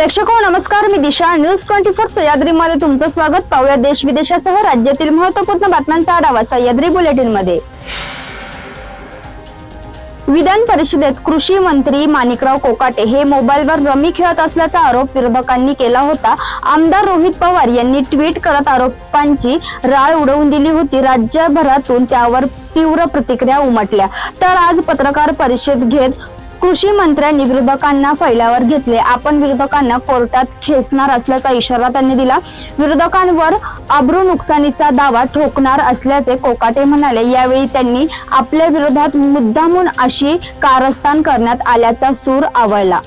प्रेक्षको नमस्कार मी Disha. News twenty four सह्याद्रीमध्ये तुमचं स्वागत. पाहूया देश विदेशासह राज्यातील महत्त्वपूर्ण बातम्यांचा आढावा सह्याद्री बुलेटिनमध्ये विधान परिषदेत कृषी मंत्री माणिकराव कोकाटे हे मोबाईलवर रमी खेळत असल्याचा आरोप विरोधकांनी केला होता. आमदार रोहित पवार यांनी ट्विट करत आरोपांची राळ उडवून दिली होती. राज्यभरातून त्यावर तीव्र प्रतिक्रिया उमटल्या. तर आज पत्रकार परिषद घेत कृषी मंत्र्यांनी विरोधकांना फैल्यावर घेतले. आपण विरोधकांना कोर्टात खेचणार असल्याचा इशारा त्यांनी दिला. विरोधकांवर अब्रू नुकसानीचा दावा ठोकणार असल्याचे कोकाटे म्हणाले. यावेळी त्यांनी आपल्या विरोधात मुद्दामून अशी कारस्थान करण्यात आल्याचा सूर आवळला.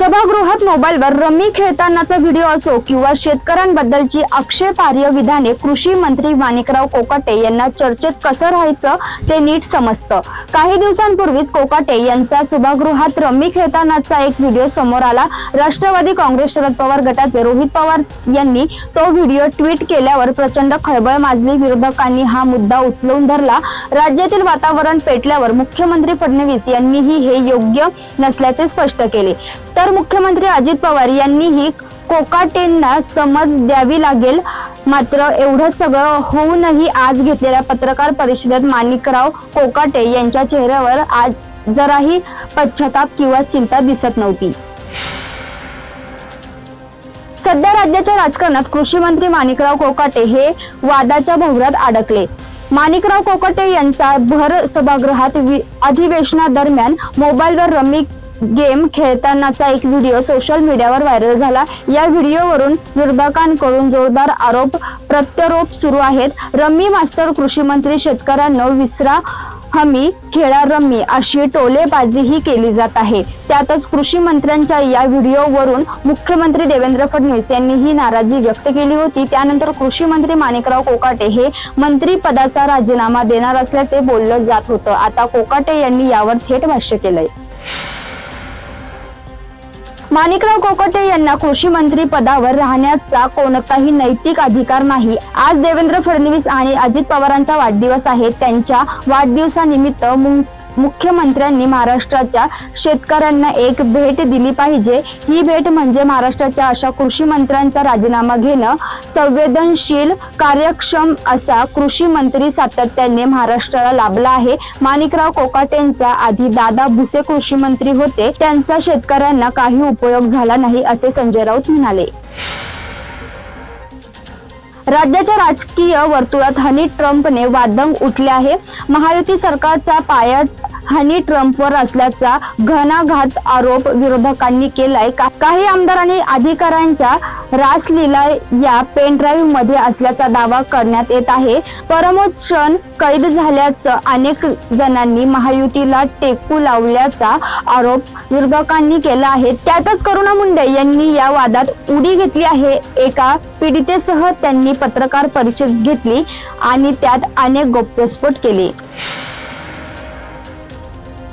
सभागृहात मोबाईलवर रमी खेळतानाचा व्हिडिओ असो किंवा शेतकऱ्यांबद्दलची आक्षेपार्ह विधाने कृषी मंत्री माणिकराव कोकाटे यांना चर्चेत कसं राहायचं ते नीट समजतं. काही दिवसांपूर्वीच कोकाटे यांचा सभागृहात रमी खेळतानाचा एक व्हिडिओ समोर आला. राष्ट्रवादी काँग्रेस शरद पवार गटाचे रोहित पवार यांनी तो व्हिडिओ ट्विट केल्यावर प्रचंड खळबळ माजली. विरोधकांनी हा मुद्दा उचलून धरला. राज्यातील वातावरण पेटल्यावर मुख्यमंत्री फडणवीस यांनीही हे योग्य नसल्याचे स्पष्ट केले. तर उपमुख्यमंत्री अजित पवार यांनीही कोकाटेंना समज द्यावी लागेल. मात्र एवढं सगळं होऊनही आज घेतलेल्या पत्रकार परिषदेत माणिकराव कोकाटे यांच्या चेहऱ्यावर आज जराही पश्चाताप किंवा चिंता दिसत नव्हती. सध्या राज्याच्या राजकारणात कृषी मंत्री माणिकराव कोकाटे हे वादाच्या भोवऱ्यात अडकले. माणिकराव कोकाटे यांचा भर सभागृहात वि- अधिवेशनादरम्यान मोबाईलवर रमी गेम खेळतानाचा एक व्हिडिओ सोशल मीडियावर व्हायरल झाला. या व्हिडिओवरून विरोधकांकडून जोरदार आरोप प्रत्यारोप सुरू आहेत. रम्मी मास्टर कृषी मंत्री शेतकऱ्यांना विसरा हमी खेळा रम्मी अशी टोलेबाजीही केली जात आहे. त्यातच कृषी मंत्र्यांच्या या व्हिडिओवरून मुख्यमंत्री देवेंद्र फडणवीस यांनीही नाराजी व्यक्त केली होती. त्यानंतर कृषी मंत्री माणिकराव कोकाटे हे मंत्री पदाचा राजीनामा देणार असल्याचे बोललं जात होतं. आता कोकाटे यांनी यावर थेट भाष्य केलंय. माणिकराव कोकटे यांना कृषी मंत्री पदावर राहण्याचा कोणताही नैतिक अधिकार नाही. आज देवेंद्र फडणवीस आणि अजित पवारांचा वाढदिवस आहे. त्यांच्या वाढदिवसानिमित्त मुं मुख्यमंत्र्यांनी महाराष्ट्राच्या शेतकऱ्यांना एक भेट दिली पाहिजे. ही भेट म्हणजे महाराष्ट्राच्या अशा कृषी मंत्र्यांचा राजीनामा घेणं संवेदनशील कार्यक्षम असा कृषी मंत्री सातत्याने महाराष्ट्राला लाभला आहे. माणिकराव कोकाटेंचा आधी दादा भुसे कृषी मंत्री होते. त्यांचा शेतकऱ्यांना काही उपयोग झाला नाही असे संजय राऊत म्हणाले. राज्याच्या राजकीय वर्तुळात हनी ट्रम्पने वादंग उठले आहे. महायुती सरकारचा पायाच हनी ट्रम्पवर असल्याचा घणाघात आरोप विरोधकांनी केलाय. काही आमदार आणि अधिकाऱ्यांच्या रासलीला या पेनड्राईव्हमध्ये असल्याचा दावा करण्यात येत आहे. परमोच्चन कैद झाल्याचं अनेक जणांनी महायुतीला टेकू लावल्याचा आरोप विरोधकांनी केला आहे. त्यातच करुणा मुंडे यांनी या वादात उडी घेतली आहे. एका पीडितेसह त्यांनी पत्रकार परिषद घेतली आणि त्यात अनेक गौप्यस्फोट केले.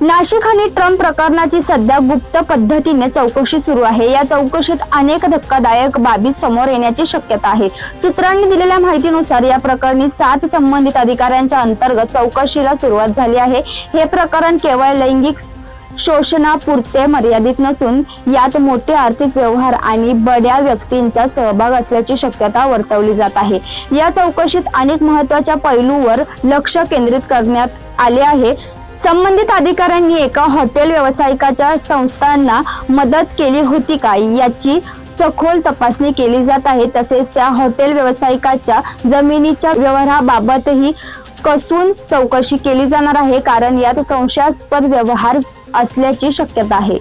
नाशिक आणि ट्रम्प प्रकरणाची सध्या गुप्त पद्धतीने चौकशी सुरू आहे. या चौकशीत अनेक धक्कादायक बाबी समोर येण्याची शक्यता आहे. सूत्रांनी दिलेल्या माहितीनुसार या प्रकरणी सात संबंधित अधिकाऱ्यांच्या अंतर्गत चौकशीला सुरुवात झाली आहे. हे प्रकरण केवळ लैंगिक शोषणापुरते मर्यादित नसून यात मोठे आर्थिक व्यवहार आणि बड्या व्यक्तींचा सहभाग असल्याची शक्यता वर्तवली जात आहे. या चौकशीत अनेक महत्त्वाच्या पैलूवर लक्ष केंद्रित करण्यात आले आहे. संबंधित अधिकाऱ्यांनी एका हॉटेल व्यावसायिकाच्या संस्थांना मदत केली होती का? याची सखोल तपासणी केली जात आहे. तसेच त्या हॉटेल व्यावसायिकाच्या जमिनीच्या व्यवहाराबाबतही कसून चौकशी केली जाणार आहे. कारण यात संशयास्पद व्यवहार असल्याची शक्यता आहे.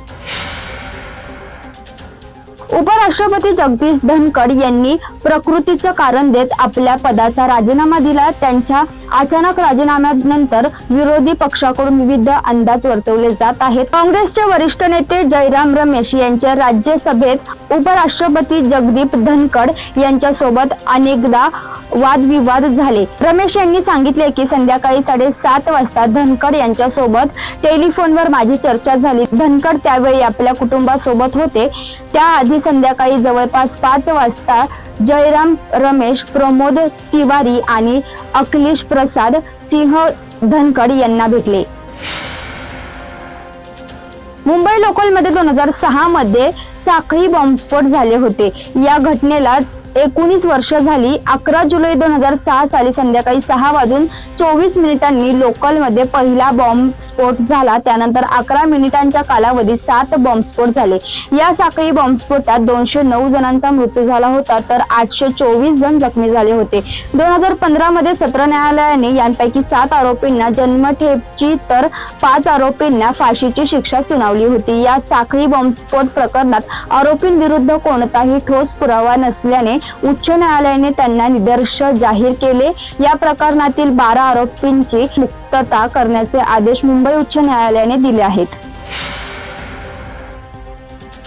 उपराष्ट्रपती जगदीश धनखड यांनी प्रकृतीचं कारण देत आपल्या पदाचा राजीनामा दिला. त्यांच्या अचानक राजीनाम्यानंतर विरोधी पक्षाकडून विविध अंदाज वर्तवले जात आहेत. काँग्रेसचे वरिष्ठ नेते जयराम रमेश यांच्या राज्यसभेत उपराष्ट्रपती जगदीप धनखड यांच्यासोबत अनेकदा वादविवाद झाले. रमेश यांनी सांगितले की संध्याकाळी साडेसात वाजता धनखड यांच्यासोबत टेलिफोनवर माझी चर्चा झाली. धनखड त्यावेळी आपल्या कुटुंबासोबत होते. त्याआधी संध्याकाळी जवळपास पाच वाजता जयराम रमेश प्रमोद तिवारी आणि अखिलेश प्रसाद सिंह धनकड यांना भेटले. मुंबई लोकलमध्ये दोन हजार सहा मध्ये साखळी बॉम्बस्फोट झाले होते. या घटनेला एकोणीस वर्ष झाली अकरा जुलै दोन हजार सहा साली संध्याकाळी सहा वाजून चोवीस मिनिटांनी लोकलमध्ये पहिला बॉम्बस्फोट झाला. त्यानंतर अकरा मिनिटांच्या कालावधीत सात बॉम्बस्फोट झाले. या साखळी बॉम्बस्फोटात दोनशे नऊ जणांचा मृत्यू झाला होता तर आठशे चोवीस जण जखमी झाले होते. दोन हजार पंधरा मध्ये सत्र न्यायालयाने यांपैकी सात आरोपींना जन्मठेपची तर पाच आरोपींना फाशीची शिक्षा सुनावली होती. या साखळी बॉम्बस्फोट प्रकरणात आरोपींविरुद्ध कोणताही ठोस पुरावा नसल्याने उच्च न्यायालयाने त्यांना निदर्श जाहीर केले. या प्रकरणातील बारा आरोपींची मुक्तता करण्याचे आदेश मुंबई उच्च न्यायालयाने दिले आहेत.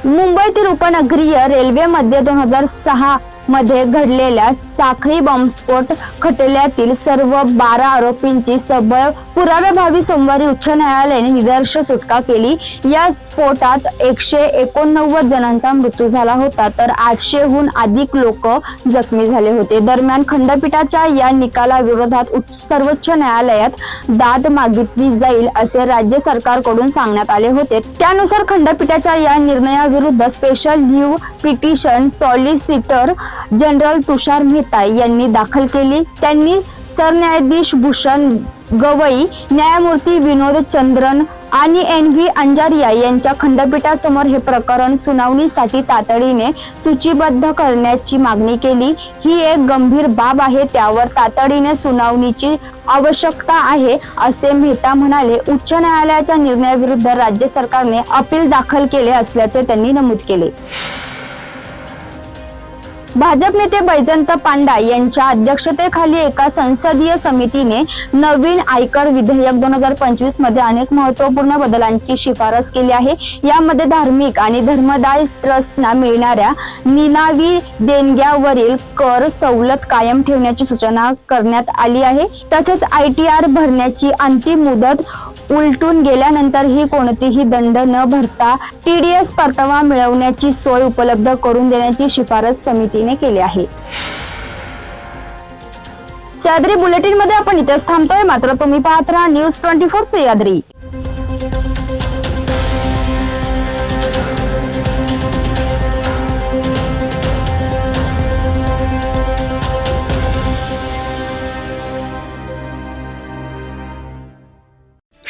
मुंबईतील उपनगरीय रेल्वेमध्ये दोन हजार सहा मध्ये घडलेल्या साखळी बॉम्बस्फोट खटल्यातील सर्व बारा आरोपींची सबळ पुराव्याभावी सोमवारी उच्च न्यायालयाने निदर्श सुटका केली. या स्फोटात एकशे एकोणनव्वद जणांचा मृत्यू झाला होता तर आठशेहून अधिक लोक जखमी झाले होते. दरम्यान खंडपीठाच्या या निकालाविरोधात सर्वोच्च न्यायालयात दाद मागितली जाईल असे राज्य सरकारकडून सांगण्यात आले होते. त्यानुसार खंडपीठाच्या या निर्णयाविरुद्ध special leave petition solicitor general Tushar Mehta यांनी दाखल केली. त्यांनी सरन्यायाधीश भूषण गवई न्यायमूर्ती विनोद चंद्रन आणि एन व्ही अंजारिया यांच्या खंडपीठासमोर हे प्रकरण सुनावणीसाठी तातडीने सूचीबद्ध करण्याची मागणी केली. ही एक गंभीर बाब आहे त्यावर तातडीने सुनावणीची आवश्यकता आहे असे मेहता म्हणाले. उच्च न्यायालयाच्या निर्णयाविरुद्ध राज्य सरकारने अपील दाखल केले असल्याचे त्यांनी नमूद केले. भाजप नेते बैजंत पांडा यांच्या अध्यक्षतेखाली एका संसदीय समितीने नवीन आयकर विधेयक दोन हजार पंचवीसमध्ये अनेक महत्त्वपूर्ण बदलांची शिफारस केली आहे. यामध्ये धार्मिक आणि धर्मदाय ट्रस्टना मिळणाऱ्या निनावी देणग्यावरील कर सवलत कायम ठेवण्याची सूचना करण्यात आली आहे. तसेच आय टी आर भरण्याची अंतिम मुदत उलटून गेल्यानंतरही कोणतीही दंड न भरता टीडीएस परतावा मिळवण्याची सोय उपलब्ध करून देण्याची शिफारस समितीने केली आहे. सह्याद्री बुलेटिनमध्ये आपण इथेच थांबतोय. मात्र तुम्ही पाहत राहा न्यूज ट्वेंटी फोर सह्याद्री.